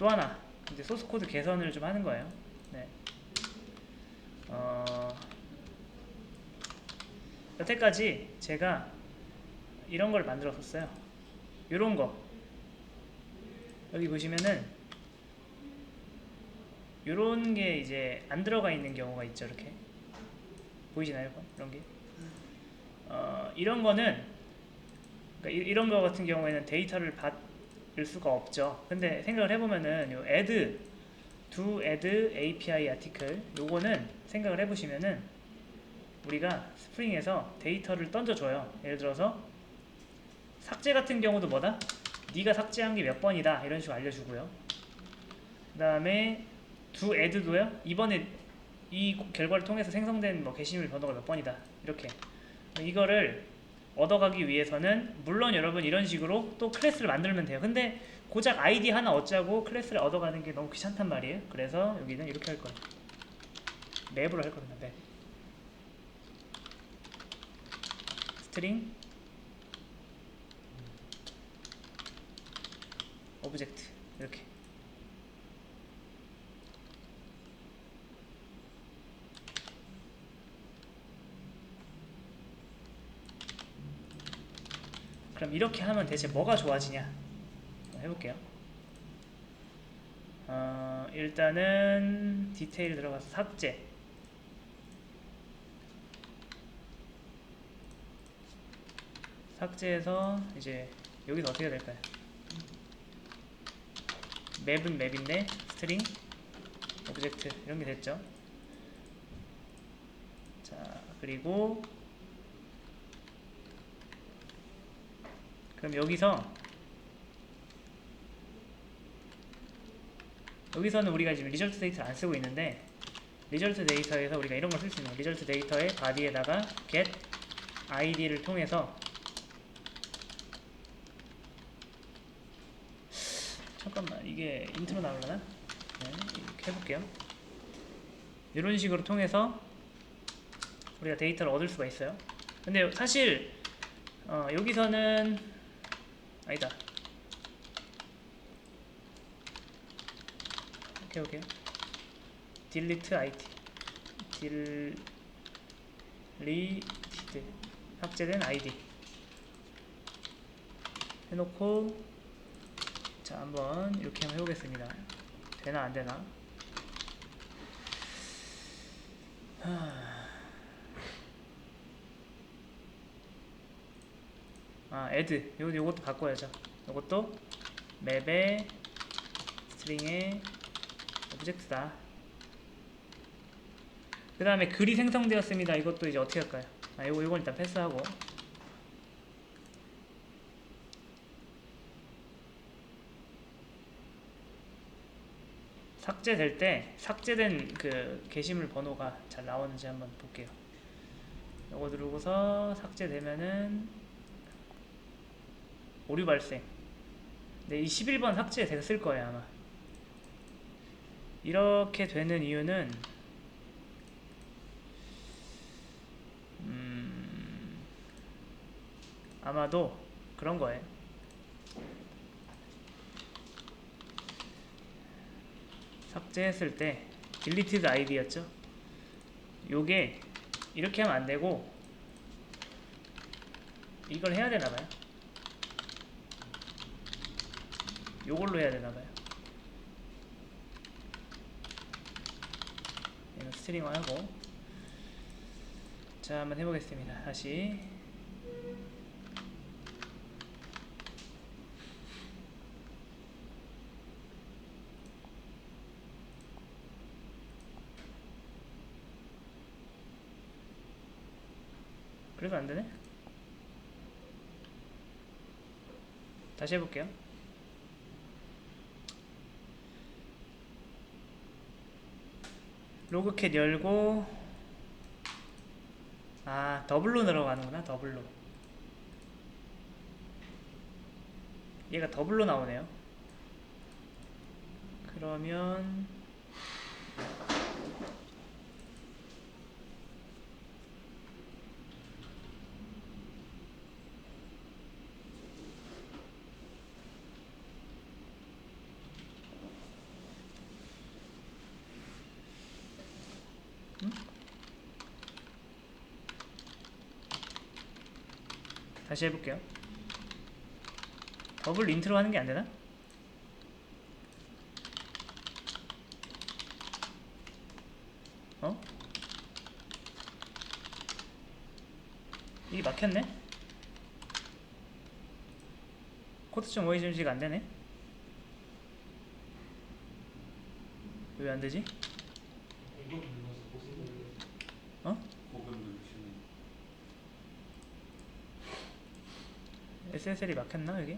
또 하나 이제 소스 코드 개선을 좀 하는 거예요. 네. 어, 여태까지 제가 이런 걸 만들었었어요. 이런 거 여기 보시면은 이런 게 이제 안 들어가 있는 경우가 있죠. 이렇게 보이시나요? 이런 게 어, 이런 거는 그러니까 이- 이런 거 같은 경우에는 데이터를 받 을 수가 없죠. 근데 생각을 해보면은 요 add do add API 아티클 요거는 생각을 해보시면은 우리가 스프링에서 데이터를 던져줘요. 예를 들어서 삭제 같은 경우도 뭐다? 네가 삭제한 게 몇 번이다 이런 식으로 알려주고요. 그 다음에 do add도요. 이번에 이 결과를 통해서 생성된 뭐 게시물 번호가 몇 번이다 이렇게 이거를 얻어가기 위해서는 물론 여러분 이런 식으로 또 클래스를 만들면 돼요. 근데 고작 아이디 하나 얻자고 클래스를 얻어가는 게 너무 귀찮단 말이에요. 그래서 여기는 이렇게 할 거예요. 맵으로 할 겁니다. 맵. 스트링 오브젝트 이렇게 그럼 이렇게 하면 대체 뭐가 좋아지냐 해볼게요 어, 일단은 디테일 들어가서 삭제 삭제해서 이제 여기서 어떻게 해야 될까요? 맵은 맵인데 스트링 오브젝트 이런 게 됐죠. 자 그리고 그럼 여기서 여기서는 우리가 지금 리절트 데이터를 안 쓰고 있는데 리절트 데이터에서 우리가 이런 걸 쓸 수 있는. 리절트 데이터의 바디에다가 get id를 통해서 잠깐만 이게 인트로 나오려나? 네, 이렇게 해볼게요. 이런 식으로 통해서 우리가 데이터를 얻을 수가 있어요. 근데 사실 어, 여기서는 아니다. 이렇게 해볼게요. delete it deleted 삭제된 id 해놓고 자 한번 이렇게 한번 해보겠습니다. 되나 안되나 아 add 요, 요것도 바꿔야죠. 요것도 맵의 스트링의 오브젝트다. 그 다음에 글이 생성되었습니다. 이것도 이제 어떻게 할까요? 아 요거 요건 일단 패스하고. 삭제될 때 삭제된 그 게시물 번호가 잘 나오는지 한번 볼게요. 요거 누르고서 삭제되면은 오류 발생. 네, 이 11번 삭제 됐을 거예요, 아마. 이렇게 되는 이유는 음, 아마도 그런 거예요. 삭제했을 때 deleted id였죠. 요게 이렇게 하면 안 되고 이걸 해야 되나 봐요. 요걸로 해야 되나 봐요. 얘는 스트링화하고 자 한번 해보겠습니다. 다시 그래도 안 되네. 다시 해볼게요. 로그캣 열고 아 더블로 들어가는구나 더블로. 얘가 더블로 나오네요. 그러면 다시 해볼게요. 더블 인트로 하는 게 안 되나? 어? 이게 막혔네? 코드 좀 오이전시가 안 되네? 왜 안 되지? 어? SSL이 막혔나 여기?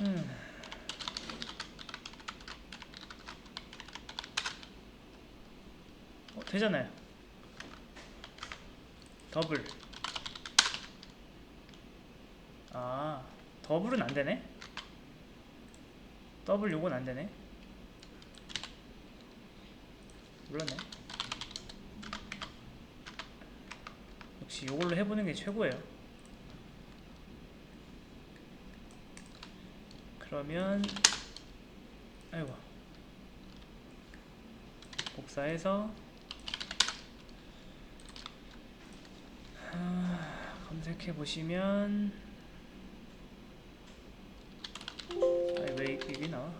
음. 어, 되잖아요. 더블. 아, 더블은 안 되네. 더블 요건 안 되네. 몰랐네. 역시 요걸로 해보는 게 최고예요. 그러면 아이고 복사해서 아, 검색해 보시면 아니 왜 이게 나와?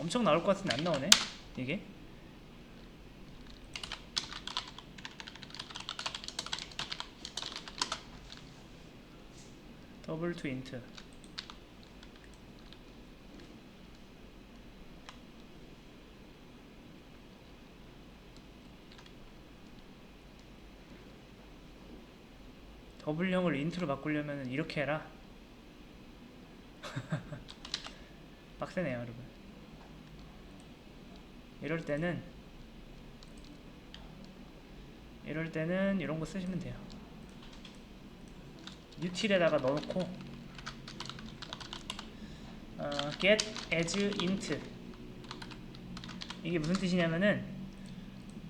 엄청 나올 것 같은데 안 나오네? 이게? 더블 투 인트. 더블형을 인트로 바꾸려면 이렇게 해라. 빡세네요 여러분 이럴 때는 이럴 때는 이런 거 쓰시면 돼요. util에다가 넣어놓고 어, get as int 이게 무슨 뜻이냐면은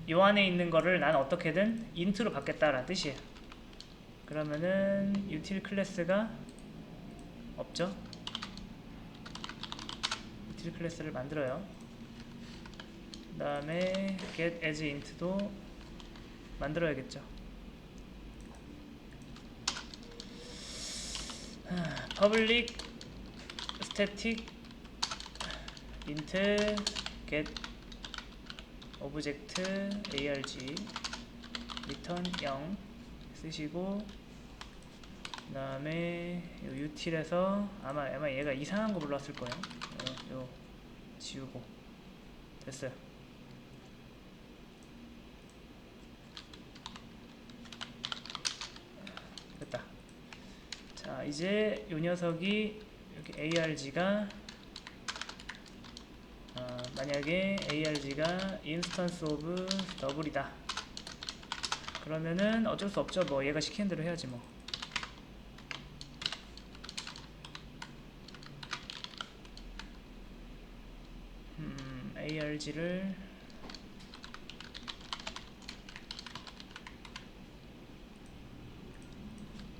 요 안에 있는 거를 난 어떻게든 int로 받겠다라는 뜻이에요. 그러면은 util 클래스가 없죠? util 클래스를 만들어요. 그 다음에 get as int도 만들어야겠죠. 하, public static int get object arg return 0 쓰시고 그 다음에 util에서 아마 아마 얘가 이상한 거 불렀을 거예요. 요, 요 지우고 됐어요. 됐다. 자, 이제 요 녀석이 이렇게 arg가 어, 만약에 arg가 instance of double이다. 그러면은 어쩔 수 없죠. 뭐 얘가 시키는 대로 해야지 뭐. 음, arg를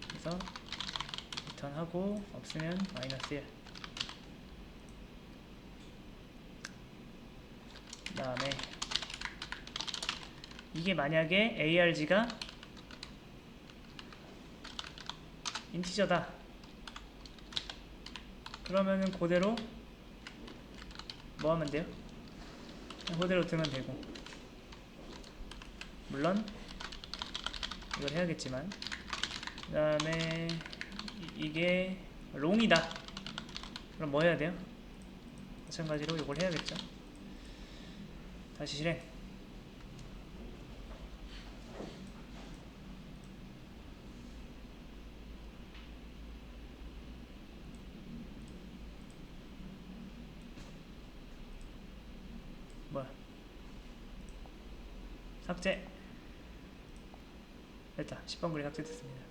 그래서 리턴하고 없으면 마이너스 1 그 다음에 이게 만약에 arg가 인티저다. 그러면은 그대로 뭐 하면 돼요? 그대로 두면 되고. 물론 이걸 해야겠지만. 그 다음에 이게 롱이다. 그럼 뭐 해야 돼요? 마찬가지로 이걸 해야겠죠? 다시 실행. 뭐야? 삭제. 됐다. 10번 글이 삭제됐습니다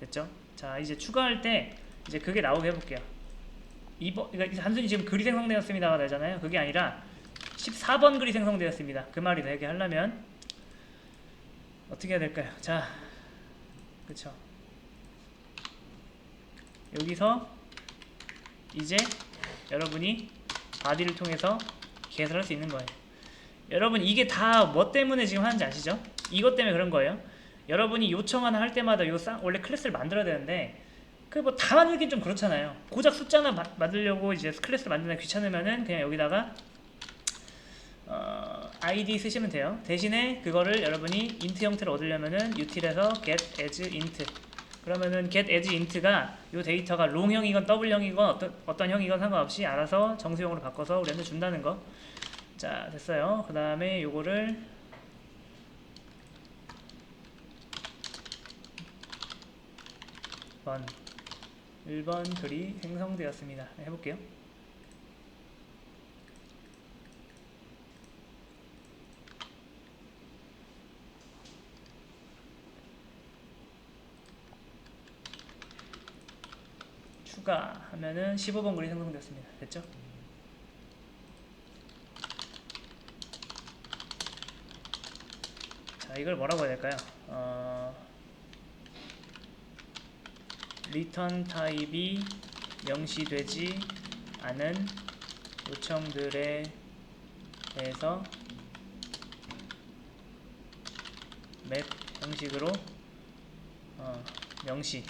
됐죠? 자 이제 추가할 때 이제 그게 나오게 해볼게요. 이번 그러니까 단순히 지금 글이 생성되었습니다가 되잖아요. 그게 아니라 14번 글이 생성되었습니다. 그 말이 되게 하려면 어떻게 해야 될까요? 자, 그쵸. 여기서 이제 여러분이 바디를 통해서 개설할 수 있는 거예요. 여러분 이게 다 뭐 때문에 지금 하는지 아시죠? 이것 때문에 그런 거예요. 여러분이 요청 하나 할 때마다 요 쌍, 원래 클래스를 만들어야 되는데 그 뭐 다 만들긴 좀 그렇잖아요. 고작 숫자나 마- 만들려고 이제 클래스를 만드는 귀찮으면은 그냥 여기다가 어, id 쓰시면 돼요. 대신에 그거를 여러분이 int 형태를 얻으려면은 util에서 get as int 그러면은 get as int가 요 데이터가 롱형이건 더블형이건 어떤 어떤 형이건 상관없이 알아서 정수형으로 바꿔서 우리한테 준다는 거. 자 됐어요. 그 다음에 요거를 번 1번 글이 생성되었습니다. 해볼게요. 추가 하면은 15번 글이 생성되었습니다. 됐죠? 자, 이걸 뭐라고 해야 될까요? 어, 리턴 타입이 명시되지 않은 요청들에 대해서 맵 형식으로 어, 명시